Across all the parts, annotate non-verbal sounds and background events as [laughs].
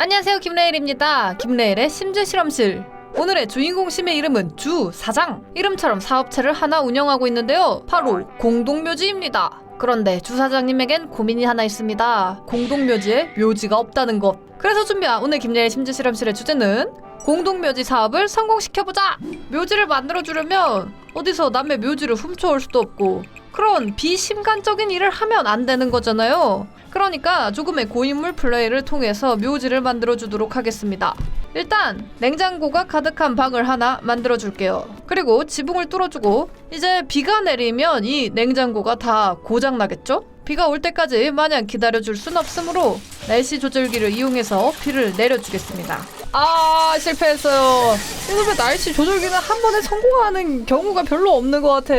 안녕하세요 김레일입니다. 김레일의 심즈 실험실. 오늘의 주인공 심의 이름은 주 사장. 이름처럼 사업체를 하나 운영하고 있는데요. 바로 공동묘지입니다. 그런데 주 사장님에겐 고민이 하나 있습니다. 공동묘지에 묘지가 없다는 것. 그래서 준비한 오늘 김레일 심즈 실험실의 주제는 공동묘지 사업을 성공시켜보자! 묘지를 만들어주려면 어디서 남의 묘지를 훔쳐올 수도 없고 그런 비심간적인 일을 하면 안 되는 거잖아요. 그러니까 조금의 고인물 플레이를 통해서 묘지를 만들어 주도록 하겠습니다. 일단 냉장고가 가득한 방을 하나 만들어 줄게요. 그리고 지붕을 뚫어주고 이제 비가 내리면 이 냉장고가 다 고장 나겠죠? 비가 올 때까지 마냥 기다려 줄 순 없으므로 날씨 조절기를 이용해서 비를 내려 주겠습니다. 아 실패했어요. 이놈의 날씨 조절기는 한 번에 성공하는 경우가 별로 없는 것 같아.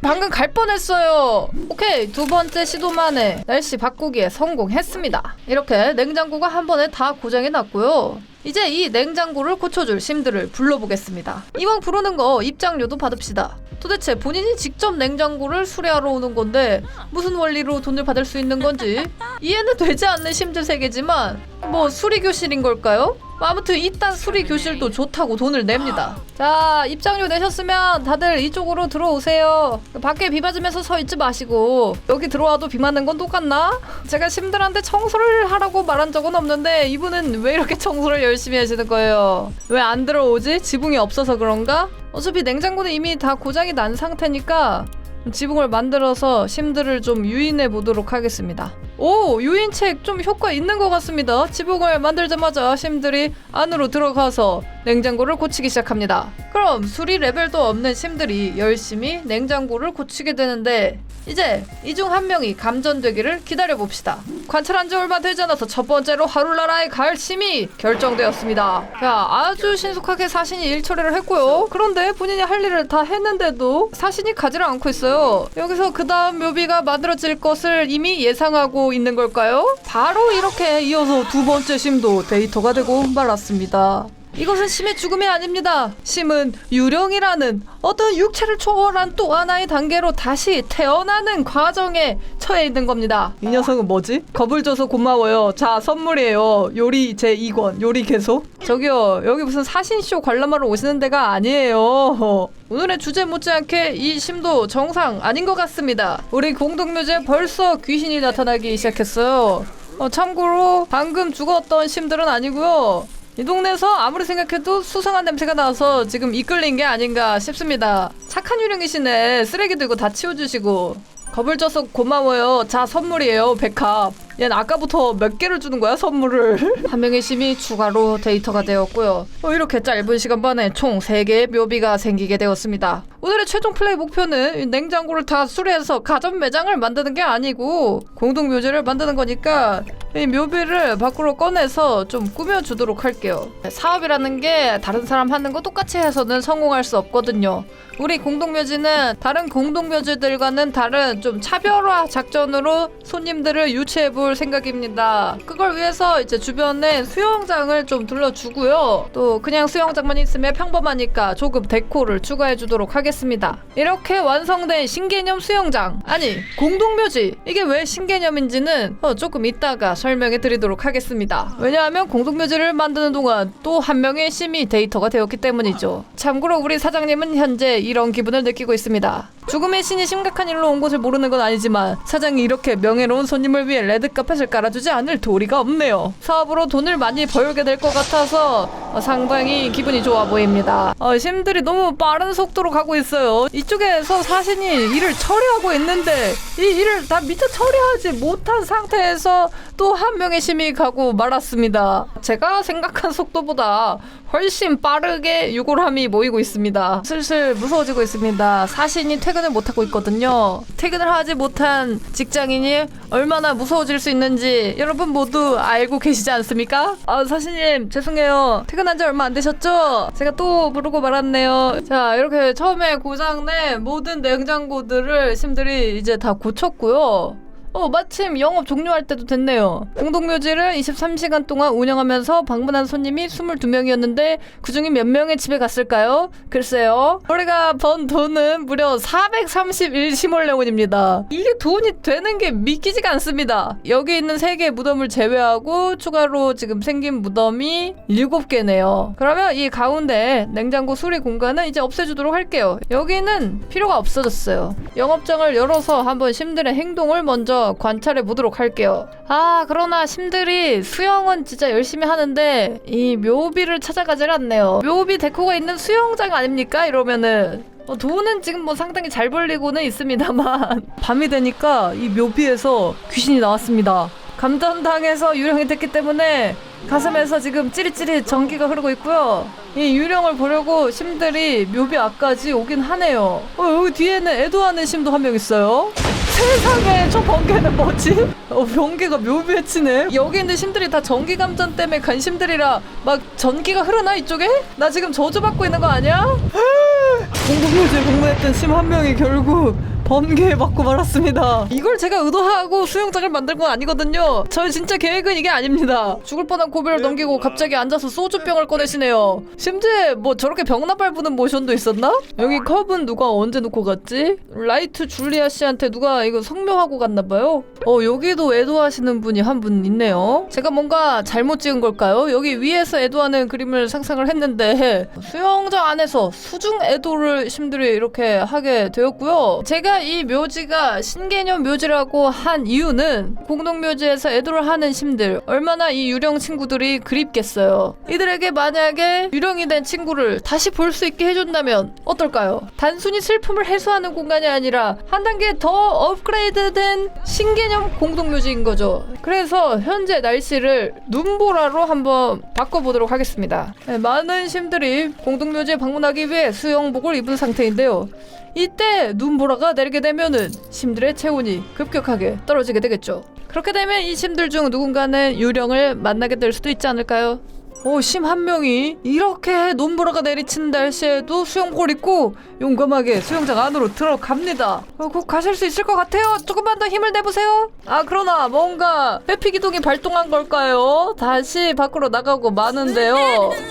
방금 갈 뻔했어요. 오케이 두 번째 시도만에 날씨 바꾸기에 성공했습니다. 이렇게 냉장고가 한 번에 다 고장이 났고요. 이제 이 냉장고를 고쳐줄 심들을 불러보겠습니다. 이왕 부르는 거 입장료도 받읍시다. 도대체 본인이 직접 냉장고를 수리하러 오는 건데 무슨 원리로 돈을 받을 수 있는 건지 이해는 되지 않는 심들 세계지만 뭐 수리 교실인 걸까요? 뭐 아무튼 이딴 수리 교실도 좋다고 돈을 냅니다. 자 입장료 내셨으면 다들 이쪽으로 들어오세요. 밖에 비 맞으면서 서 있지 마시고 여기 들어와도 비 맞는 건 똑같나? 제가 심들한테 청소를 하라고 말한 적은 없는데 이분은 왜 이렇게 청소를 열심히 하시는 거예요? 왜 안 들어오지? 지붕이 없어서 그런가? 어차피 냉장고는 이미 다 고장이 난 상태니까 지붕을 만들어서 심들을 좀 유인해 보도록 하겠습니다. 오, 유인책 좀 효과 있는 것 같습니다. 지붕을 만들자마자 심들이 안으로 들어가서 냉장고를 고치기 시작합니다. 그럼 수리 레벨도 없는 심들이 열심히 냉장고를 고치게 되는데 이제 이 중 한 명이 감전되기를 기다려 봅시다. 관찰한 지 얼마 되지 않아서 첫 번째로 하룰나라에 갈 심이 결정되었습니다. 자, 아주 신속하게 사신이 일 처리를 했고요. 그런데 본인이 할 일을 다 했는데도 사신이 가지를 않고 있어요. 여기서 그 다음 묘비가 만들어질 것을 이미 예상하고 있는 걸까요? 바로 이렇게 이어서 두 번째 심도 데이터가 되고 말았습니다. 이것은 심의 죽음이 아닙니다. 심은 유령이라는 어떤 육체를 초월한 또 하나의 단계로 다시 태어나는 과정에 처해 있는 겁니다. 이 녀석은 뭐지? 겁을 줘서 고마워요. 자, 선물이에요. 요리 제 2권. 요리 계속. 저기요, 여기 무슨 사신쇼 관람하러 오시는 데가 아니에요. 오늘의 주제 못지않게 이 심도 정상 아닌 것 같습니다. 우리 공동묘지에 벌써 귀신이 나타나기 시작했어요. 어, 참고로 방금 죽었던 심들은 아니고요. 이 동네에서 아무리 생각해도 수상한 냄새가 나서 지금 이끌린 게 아닌가 싶습니다. 착한 유령이시네. 쓰레기 들고 다 치워주시고. 겁을 줘서 고마워요. 자, 선물이에요. 백합. 얘는 아까부터 몇 개를 주는 거야, 선물을. [laughs] 한 명의 심이 추가로 데이터가 되었고요. 어, 이렇게 짧은 시간 만에 총 3개의 묘비가 생기게 되었습니다. 오늘의 최종 플레이 목표는 이 냉장고를 다 수리해서 가전 매장을 만드는 게 아니고 공동 묘지를 만드는 거니까 이 묘비를 밖으로 꺼내서 좀 꾸며주도록 할게요. 사업이라는 게 다른 사람 하는 거 똑같이 해서는 성공할 수 없거든요. 우리 공동묘지는 다른 공동묘지들과는 다른 좀 차별화 작전으로 손님들을 유치해 볼 생각입니다. 그걸 위해서 이제 주변에 수영장을 좀 둘러주고요. 또 그냥 수영장만 있으면 평범하니까 조금 데코를 추가해 주도록 하겠습니다. 이렇게 완성된 신개념 수영장 아니 공동묘지 이게 왜 신개념인지는 어, 조금 이따가 설명해 드리도록 하겠습니다. 왜냐하면 공동묘지를 만드는 동안 또 한 명의 심이 데이터가 되었기 때문이죠. 참고로 우리 사장님은 현재 이런 기분을 느끼고 있습니다. 죽음의 신이 심각한 일로 온 것을 모르는 건 아니지만 사장이 이렇게 명예로운 손님을 위해 레드카펫을 깔아주지 않을 도리가 없네요. 사업으로 돈을 많이 벌게 될 것 같아서 어, 상당히 기분이 좋아 보입니다. 어, 심들이 너무 빠른 속도로 가고 있어요. 이쪽에서 사신이 일을 처리하고 있는데 이 일을 다 미처 처리하지 못한 상태에서 또 한 명의 심이 가고 말았습니다. 제가 생각한 속도보다 훨씬 빠르게 유골함이 모이고 있습니다. 슬슬 무서워지고 있습니다. 사신이 퇴근을 못하고 있거든요. 퇴근을 하지 못한 직장인이 얼마나 무서워질 수 있는지 여러분 모두 알고 계시지 않습니까? 아, 사신님, 죄송해요. 퇴근한 지 얼마 안 되셨죠? 제가 또 부르고 말았네요. 자, 이렇게 처음에 고장낸 모든 냉장고들을 심들이 이제 다 고쳤고요. 어, 마침 영업 종료할 때도 됐네요. 공동묘지를 23시간 동안 운영하면서 방문한 손님이 22명이었는데 그중에 몇 명의 집에 갔을까요? 글쎄요. 우리가 번 돈은 무려 431시몰레온입니다. 이게 돈이 되는 게 믿기지가 않습니다. 여기 있는 3개의 무덤을 제외하고 추가로 지금 생긴 무덤이 7개네요. 그러면 이 가운데 냉장고 수리 공간은 이제 없애주도록 할게요. 여기는 필요가 없어졌어요. 영업장을 열어서 한번 심들의 행동을 먼저 관찰해 보도록 할게요. 아, 그러나 심들이 수영은 진짜 열심히 하는데 이 묘비를 찾아가질 않네요. 묘비 데코가 있는 수영장 아닙니까? 이러면은 어, 돈은 지금 뭐 상당히 잘 벌리고는 있습니다만 [laughs] 밤이 되니까 이 묘비에서 귀신이 나왔습니다. 감전당해서 유령이 됐기 때문에 가슴에서 지금 찌릿찌릿 전기가 흐르고 있고요. 이 유령을 보려고 심들이 묘비 앞까지 오긴 하네요. 어, 여기 뒤에는 애도하는 심도 한 명 있어요. 세상에 저 번개는 뭐지? 어, 번개가 묘비에 치네. 여기 있는 심들이 다 전기 감전 때문에 간 심들이라 막 전기가 흐르나 이쪽에? 나 지금 저주받고 있는 거 아니야? 공동묘지에 공부했던 심 한 명이 결국 번개에 맞고 말았습니다. 이걸 제가 의도하고 수영장을 만든 건 아니거든요. 저 진짜 계획은 이게 아닙니다. 죽을 뻔한 고비를 넘기고 갑자기 앉아서 소주병을 꺼내시네요. 심지어 뭐 저렇게 병나 발 부는 모션도 있었나? 여기 컵은 누가 언제 놓고 갔지? 라이트 줄리아 씨한테 누가 이거 성명하고 갔나 봐요. 어 여기도 애도하시는 분이 한 분 있네요. 제가 뭔가 잘못 찍은 걸까요? 여기 위에서 애도하는 그림을 상상을 했는데 수영장 안에서 수중 애도를 심들이 이렇게 하게 되었고요. 제가 이 묘지가 신개념 묘지라고 한 이유는 공동묘지에서 애도를 하는 심들 얼마나 이 유령 친구들이 그립겠어요. 이들에게 만약에 유령이 된 친구를 다시 볼 수 있게 해준다면 어떨까요? 단순히 슬픔을 해소하는 공간이 아니라 한 단계 더 업그레이드된 신개념 공동묘지인 거죠. 그래서 현재 날씨를 눈보라로 한번 바꿔보도록 하겠습니다. 네, 많은 심들이 공동묘지에 방문하기 위해 수영복을 입은 상태인데요. 이때 눈보라가 내리게 되면은 심들의 체온이 급격하게 떨어지게 되겠죠. 그렇게 되면 이 심들 중 누군가는 유령을 만나게 될 수도 있지 않을까요? 오, 심한 명이 이렇게 눈보라가 내리치는 날씨에도 수영복을 입고 용감하게 수영장 안으로 들어갑니다. 어, 곧 가실 수 있을 것 같아요. 조금만 더 힘을 내보세요. 아, 그러나 뭔가 회피 기동이 발동한 걸까요? 다시 밖으로 나가고 마는데요.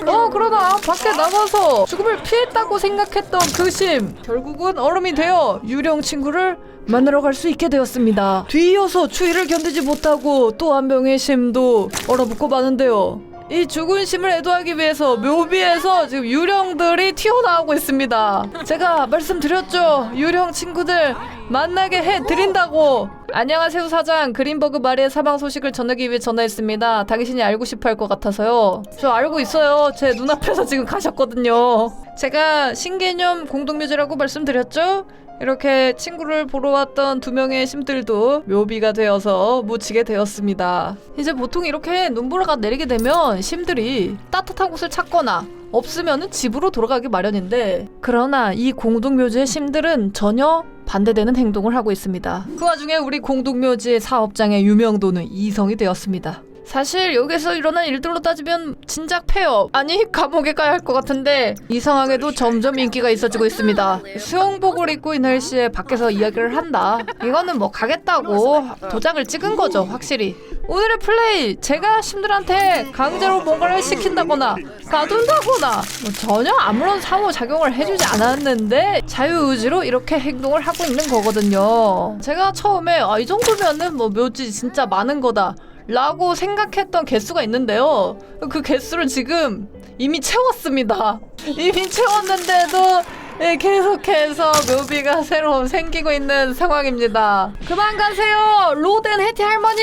어, 그러나 밖에 나가서 죽음을 피했다고 생각했던 그 심. 결국은 얼음이 되어 유령 친구를 만나러 갈 수 있게 되었습니다. 뒤이어서 추위를 견디지 못하고 또 한 명의 심도 얼어붙고 마는데요. 이 죽은 심을 애도하기 위해서 묘비에서 지금 유령들이 튀어나오고 있습니다. 제가 말씀드렸죠. 유령 친구들 만나게 해드린다고. 안녕하세요 사장. 그린버그 마리의 사망 소식을 전하기 위해 전화했습니다. 당신이 알고 싶어 할 것 같아서요. 저 알고 있어요. 제 눈앞에서 지금 가셨거든요. 제가 신개념 공동묘지라고 말씀드렸죠? 이렇게 친구를 보러 왔던 두 명의 심들도 묘비가 되어서 묻히게 되었습니다. 이제 보통 이렇게 눈보라가 내리게 되면 심들이 따뜻한 곳을 찾거나 없으면 집으로 돌아가기 마련인데 그러나 이 공동묘지의 심들은 전혀 반대되는 행동을 하고 있습니다. 그 와중에 우리 공동묘지의 사업장의 유명도는 이성이 되었습니다. 사실 여기서 일어난 일들로 따지면 진작 폐업 아니 감옥에 가야 할 것 같은데 이상하게도 점점 인기가 있어지고 있습니다. 수영복을 입고 이 날씨에 밖에서 이야기를 한다. 이거는 뭐 가겠다고 도장을 찍은 거죠 확실히. 오늘의 플레이 제가 심들한테 강제로 뭔가를 시킨다거나 가둔다거나 뭐 전혀 아무런 상호작용을 해주지 않았는데 자유의지로 이렇게 행동을 하고 있는 거거든요. 제가 처음에 아, 이 정도면은 뭐 묘지 진짜 많은 거다. 라고 생각했던 개수가 있는데요. 그 개수를 지금 이미 채웠습니다. 이미 채웠는데도 예, 계속해서 묘비가 새로 생기고 있는 상황입니다. 그만 가세요, 로덴 해티 할머니.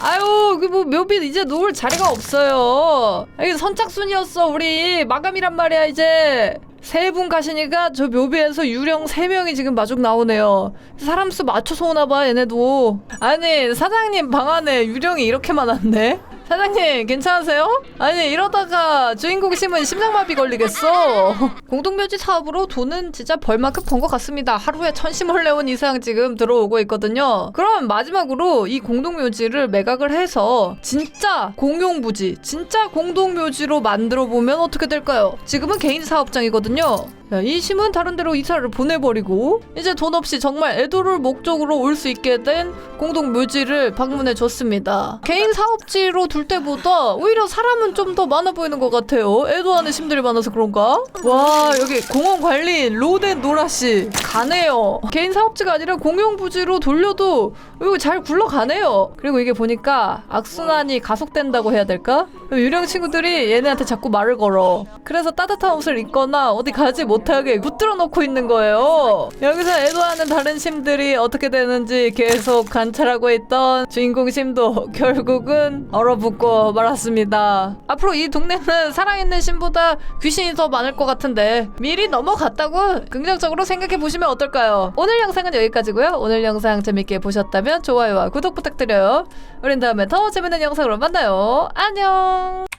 아유, 그뭐 묘비 이제 놓을 자리가 없어요. 이게 선착순이었어, 우리 마감이란 말이야 이제. 세 분 가시니까 저 묘비에서 유령 세 명이 지금 마중 나오네요. 사람 수 맞춰서 오나봐 얘네도. 아니 사장님 방 안에 유령이 이렇게 많았네. 사장님 괜찮으세요? 아니 이러다가 주인공 심은 심장마비 걸리겠어. 공동묘지 사업으로 돈은 진짜 벌만큼 번 것 같습니다. 하루에 천심을레온 이상 지금 들어오고 있거든요. 그럼 마지막으로 이 공동묘지를 매각을 해서 진짜 공용부지, 진짜 공동묘지로 만들어 보면 어떻게 될까요? 지금은 개인 사업장이거든요. 야, 이 심은 다른 데로 이사를 보내버리고 이제 돈 없이 정말 애도를 목적으로 올 수 있게 된 공동 묘지를 방문해 줬습니다. 개인 사업지로 둘 때보다 오히려 사람은 좀 더 많아 보이는 것 같아요. 애도하는 심들이 많아서 그런가? 와 여기 공원 관리인 로덴 노라 씨 가네요. 개인 사업지가 아니라 공용 부지로 돌려도 이거 잘 굴러가네요. 그리고 이게 보니까 악순환이 가속된다고 해야 될까? 유령 친구들이 얘네한테 자꾸 말을 걸어. 그래서 따뜻한 옷을 입거나 어디 가지 못 하게 붙들어 놓고 있는 거예요. 여기서 애도하는 다른 심들이 어떻게 되는지 계속 관찰하고 있던 주인공 심도 [laughs] 결국은 얼어붙고 말았습니다. 앞으로 이 동네는 살아있는 심보다 귀신이 더 많을 것 같은데 미리 넘어갔다고 긍정적으로 생각해 보시면 어떨까요? 오늘 영상은 여기까지고요. 오늘 영상 재밌게 보셨다면 좋아요와 구독 부탁드려요. 우린 다음에 더 재밌는 영상으로 만나요. 안녕.